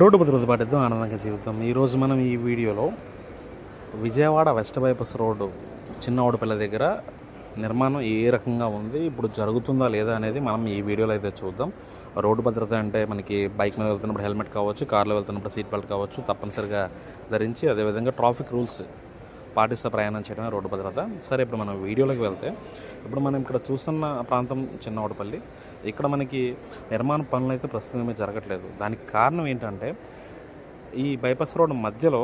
Road భద్రత పాటిద్దాం ఆనందంగా జీవితం ఈరోజు మనం ఈ వీడియోలో Vijayawada west bypass road Chinnavadapalli దగ్గర నిర్మాణం ఏ రకంగా ఉంది ఇప్పుడు జరుగుతుందా లేదా అనేది మనం ఈ వీడియోలో అయితే చూద్దాం. రోడ్డు భద్రత అంటే మనకి బైక్ మీద వెళ్తున్నప్పుడు హెల్మెట్ కావచ్చు కార్లో వెళ్తున్నప్పుడు సీట్ బెల్ట్ కావచ్చు తప్పనిసరిగా ధరించి అదేవిధంగా ట్రాఫిక్ రూల్స్ పాటిస్తూ ప్రయాణం చేయడమే రోడ్డు భద్రత. సరే ఇప్పుడు మనం వీడియోలోకి వెళ్తే ఇప్పుడు మనం ఇక్కడ చూస్తున్న ప్రాంతం చిన్నవాడపల్లి ఇక్కడ మనకి నిర్మాణ పనులు అయితే ప్రస్తుతం జరగట్లేదు. దానికి కారణం ఏంటంటే ఈ బైపాస్ రోడ్ మధ్యలో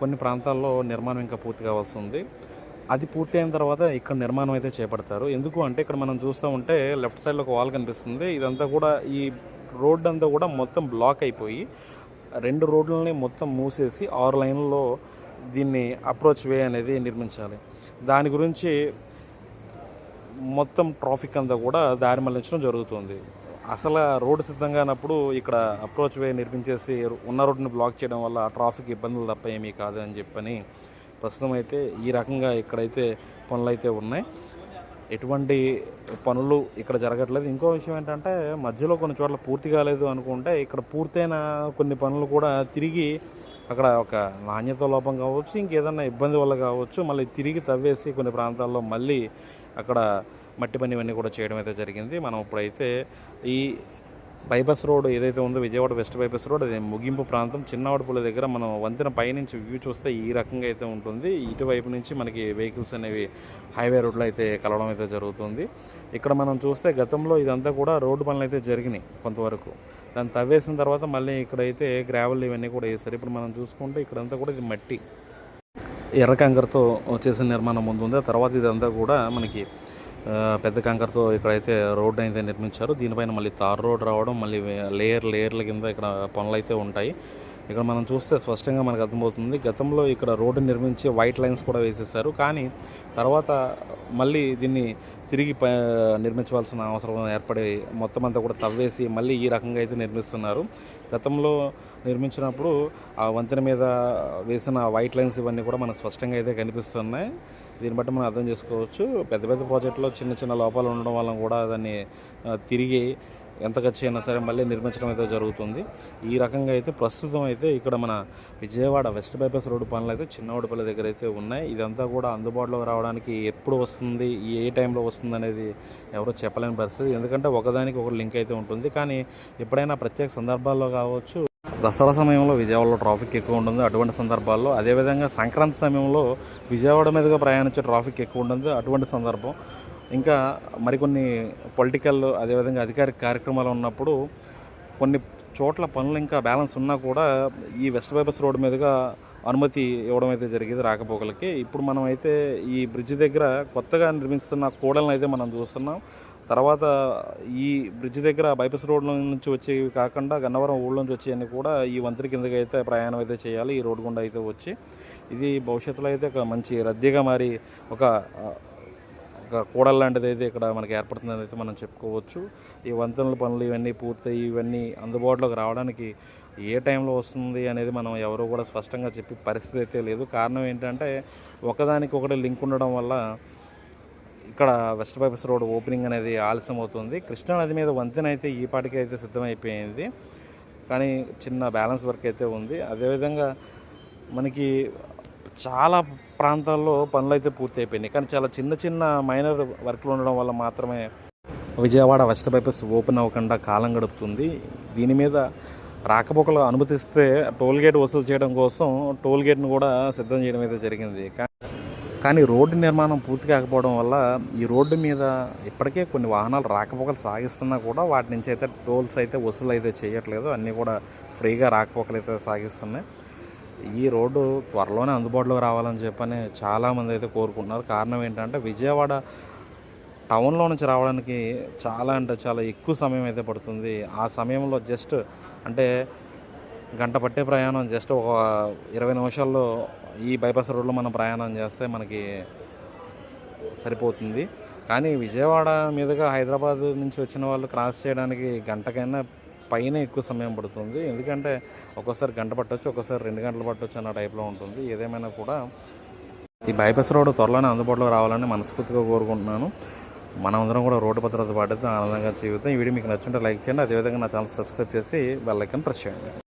కొన్ని ప్రాంతాల్లో నిర్మాణం ఇంకా పూర్తి కావాల్సి ఉంది. అది పూర్తి అయిన తర్వాత ఇక్కడ నిర్మాణం అయితే చేపడతారు. ఎందుకు అంటే ఇక్కడ మనం చూస్తూ ఉంటే లెఫ్ట్ సైడ్లో ఒక వాల్ కనిపిస్తుంది. ఇదంతా కూడా ఈ రోడ్ అంతా కూడా మొత్తం బ్లాక్ అయిపోయి రెండు రోడ్లని మొత్తం మూసేసి ఆరు లైన్లో దీన్ని అప్రోచ్ వే అనేది నిర్మించాలి. దాని గురించి మొత్తం ట్రాఫిక్ అంతా కూడా దారి మళ్ళించడం జరుగుతుంది. అసలు రోడ్డు సిద్ధంగానప్పుడు ఇక్కడ అప్రోచ్ వే నిర్మించేసి ఉన్న రోడ్డుని బ్లాక్ చేయడం వల్ల ట్రాఫిక్ ఇబ్బందులు తప్ప ఏమీ కాదు అని చెప్పని ప్రస్తుతం అయితే ఈ రకంగా ఇక్కడైతే పనులు అయితే ఉన్నాయి. ఎటువంటి పనులు ఇక్కడ జరగట్లేదు. ఇంకో విషయం ఏంటంటే మధ్యలో కొన్ని చోట్ల పూర్తి కాలేదు అనుకుంటే ఇక్కడ పూర్తయిన కొన్ని పనులు కూడా తిరిగి అక్కడ ఒక నాణ్యత లోపం కావచ్చు ఇంకేదన్నా ఇబ్బంది వల్ల కావచ్చు మళ్ళీ తిరిగి తవ్వేసి కొన్ని ప్రాంతాల్లో మళ్ళీ అక్కడ మట్టి పని ఇవన్నీ కూడా చేయడం అయితే జరిగింది. మనం ఇప్పుడైతే ఈ బైపాస్ రోడ్ ఏదైతే ఉందో విజయవాడ వెస్ట్ బైపాస్ రోడ్ అది ముగింపు ప్రాంతం. చిన్నవాడపల్లి దగ్గర మనం వంతెన పైనుంచి వ్యూ చూస్తే ఈ రకంగా అయితే ఉంటుంది. ఇటువైపు నుంచి మనకి వెహికల్స్ అనేవి హైవే రోడ్లో అయితే కలవడం అయితే జరుగుతుంది. ఇక్కడ మనం చూస్తే గతంలో ఇదంతా కూడా రోడ్డు పనులు అయితే జరిగినాయి కొంతవరకు. దాన్ని తవ్వేసిన తర్వాత మళ్ళీ ఇక్కడైతే గ్రావెల్ ఇవన్నీ కూడా వేస్తారు ఇప్పుడు మనం చూసుకుంటే ఇక్కడంతా కూడా ఇది మట్టి. ఎర్ర కంకరతో చేసిన నిర్మాణం ముందు ఉంది. ఆ తర్వాత ఇదంతా కూడా మనకి పెద్ద కంకరతో ఇక్కడైతే రోడ్డు అయితే నిర్మించారు. దీనిపైన మళ్ళీ తార్ రోడ్ రావడం మళ్ళీ లేయర్ లేయర్ల కింద ఇక్కడ పనులు అయితే ఉంటాయి. ఇక్కడ మనం చూస్తే స్పష్టంగా మనకు అర్థమవుతుంది. గతంలో ఇక్కడ రోడ్డు నిర్మించి వైట్ లైన్స్ కూడా వేసేసారు కానీ తర్వాత మళ్ళీ దీన్ని తిరిగి ప నిర్మించవలసిన అవసరం ఏర్పడి మొత్తం అంతా కూడా తవ్వేసి మళ్ళీ ఈ రకంగా అయితే నిర్మిస్తున్నారు. గతంలో నిర్మించినప్పుడు ఆ వంతెన మీద వేసిన వైట్ లైన్స్ ఇవన్నీ కూడా మనకు స్పష్టంగా అయితే కనిపిస్తున్నాయి. దీన్ని బట్టి మనం అర్థం చేసుకోవచ్చు. పెద్ద పెద్ద ప్రాజెక్టులో చిన్న చిన్న లోపాలు ఉండడం వల్ల కూడా దాన్ని తిరిగి ఎంత ఖర్చు అయినా సరే మళ్ళీ నిర్మించడం అయితే జరుగుతుంది. ఈ రకంగా అయితే ప్రస్తుతం అయితే ఇక్కడ మన విజయవాడ వెస్ట్ బైపాస్ రోడ్డు పనులు అయితే చిన్నవాడపల్లి దగ్గర అయితే ఉన్నాయి. ఇదంతా కూడా అందుబాటులోకి రావడానికి ఎప్పుడు వస్తుంది ఏ టైంలో వస్తుంది అనేది ఎవరో చెప్పలేని పరిస్థితి. ఎందుకంటే ఒకదానికి ఒక లింక్ అయితే ఉంటుంది. కానీ ఎప్పుడైనా ప్రత్యేక సందర్భాల్లో కావచ్చు దసరా సమయంలో విజయవాడలో ట్రాఫిక్ ఎక్కువ ఉంటుంది. అటువంటి సందర్భాల్లో అదేవిధంగా సంక్రాంతి సమయంలో విజయవాడ మీదుగా ప్రయాణించే ట్రాఫిక్ ఎక్కువ ఉంటుంది. అటువంటి సందర్భం ఇంకా మరికొన్ని పొలిటికల్ అదేవిధంగా అధికారిక కార్యక్రమాలు ఉన్నప్పుడు కొన్ని చోట్ల పనులు ఇంకా బ్యాలెన్స్ ఉన్నా కూడా ఈ వెస్ట్ బైపాస్ రోడ్ మీదుగా అనుమతి ఇవ్వడం అయితే జరిగేది రాకపోకలకి. ఇప్పుడు మనం అయితే ఈ బ్రిడ్జ్ దగ్గర కొత్తగా నిర్మిస్తున్న కూడలను అయితే మనం చూస్తున్నాం. తర్వాత ఈ బ్రిడ్జ్ దగ్గర బైపాస్ రోడ్ నుంచి వచ్చేవి కాకుండా గన్నవరం ఊళ్ళో నుంచి వచ్చేవన్నీ కూడా ఈ వంతెన కిందకి అయితే ప్రయాణం అయితే చేయాలి. ఈ రోడ్డు గుండా అయితే వచ్చి ఇది భవిష్యత్తులో అయితే ఒక మంచి రద్దీగా మారి ఒక కూడల్ లాంటిది అయితే ఇక్కడ మనకి ఏర్పడుతుందని అయితే మనం చెప్పుకోవచ్చు. ఈ వంతెనల పనులు ఇవన్నీ పూర్తయి ఇవన్నీ అందుబాటులోకి రావడానికి ఏ టైంలో వస్తుంది అనేది మనం ఎవరు కూడా స్పష్టంగా చెప్పి పరిస్థితి అయితే లేదు. కారణం ఏంటంటే ఒకదానికి ఒకటి లింక్ ఉండడం వల్ల ఇక్కడ వెస్ట్ బైపాస్ రోడ్ ఓపెనింగ్ అనేది ఆలస్యం అవుతుంది. కృష్ణా నది మీద వంతెన అయితే ఈ పాటికి అయితే సిద్ధమైపోయింది. కానీ చిన్న బ్యాలెన్స్ వర్క్ అయితే ఉంది. అదేవిధంగా మనకి చాలా ప్రాంతాల్లో పనులు అయితే పూర్తి అయిపోయినాయి కానీ చాలా చిన్న చిన్న మైనర్ వర్క్లు ఉండడం వల్ల మాత్రమే విజయవాడ వెస్ట్ బైపాస్ ఓపెన్ అవ్వకుండా కాలం గడుపుతుంది. దీని మీద రాకపోకలు అనుమతిస్తే టోల్గేట్ వసూలు చేయడం కోసం టోల్గేట్ను కూడా సిద్ధం చేయడం అయితే జరిగింది. కానీ రోడ్డు నిర్మాణం పూర్తి కాకపోవడం వల్ల ఈ రోడ్డు మీద ఇప్పటికే కొన్ని వాహనాలు రాకపోకలు సాగిస్తున్నా కూడా వాటి నుంచి అయితే టోల్స్ అయితే వసూలు అయితే చేయట్లేదు. అన్నీ కూడా ఫ్రీగా రాకపోకలు అయితే సాగిస్తున్నాయి. ఈ రోడ్డు త్వరలోనే అందుబాటులోకి రావాలని చెప్పని చాలామంది అయితే కోరుకుంటున్నారు. కారణం ఏంటంటే విజయవాడ టౌన్లో నుంచి రావడానికి చాలా అంటే చాలా ఎక్కువ సమయం అయితే పడుతుంది. ఆ సమయంలో జస్ట్ అంటే గంట పట్టే ప్రయాణం జస్ట్ ఒక ఇరవై నిమిషాల్లో ఈ బైపాస్ రోడ్లో మనం ప్రయాణం చేస్తే మనకి సరిపోతుంది. కానీ విజయవాడ మీదుగా హైదరాబాద్ నుంచి వచ్చిన వాళ్ళు క్రాస్ చేయడానికి గంటకైనా పైన ఎక్కువ సమయం పడుతుంది. ఎందుకంటే ఒక్కోసారి గంట పట్టొచ్చు ఒక్కోసారి రెండు గంటలు పట్టవచ్చు అన్న టైప్లో ఉంటుంది. ఏదేమైనా కూడా ఈ బైపాస్ రోడ్ త్వరలోనే అందుబాటులో రావాలని మనస్ఫూర్తిగా కోరుకుంటున్నాను. మనమందరం కూడా రోడ్డు భద్రత పాటిద్దాం ఆనందంగా జీవితం ఈ వీడియో మీకు నచ్చుంటే లైక్ చేయండి. అదేవిధంగా నా ఛానల్ సబ్స్క్రైబ్ చేసి బెల్ ఐకాన్ ప్రెస్ చేయండి.